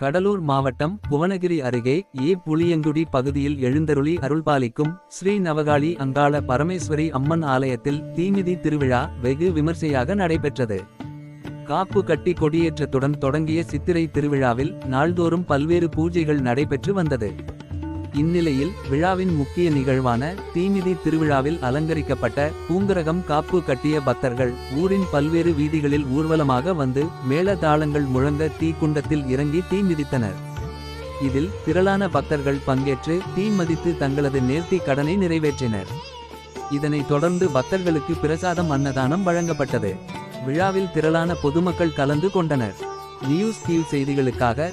கடலூர் மாவட்டம் புவனகிரி அருகே ஏ. புளியங்குடி பகுதியில் எழுந்தருளி அருள்பாலிக்கும் ஸ்ரீ நவகாளி அங்காள பரமேஸ்வரி அம்மன் ஆலயத்தில் தீமிதி திருவிழா வெகு விமர்சையாக நடைபெற்றது. காப்பு கட்டி கொடியேற்றத்துடன் தொடங்கிய சித்திரை திருவிழாவில் நாள்தோறும் பல்வேறு பூஜைகள் நடைபெற்று வந்தது. இந்நிலையில் விழாவின் முக்கிய நிகழ்வான தீமிதி திருவிழாவில் அலங்கரிக்கப்பட்ட பூங்கரகம் காப்பு கட்டிய பக்தர்கள் ஊரின் பல்வேறு வீதிகளில் ஊர்வலமாக வந்து மேளதாளங்கள் முழங்க தீக்குண்டத்தில் இறங்கி தீ மிதித்தனர். இதில் திரளான பக்தர்கள் பங்கேற்று தீ மதித்து தங்களது நேர்த்தி கடனை நிறைவேற்றினர். இதனைத் தொடர்ந்து பக்தர்களுக்கு பிரசாதம் அன்னதானம் வழங்கப்பட்டது. விழாவில் திரளான பொதுமக்கள் கலந்து கொண்டனர். நியூஸ் கீழ் செய்திகளுக்காக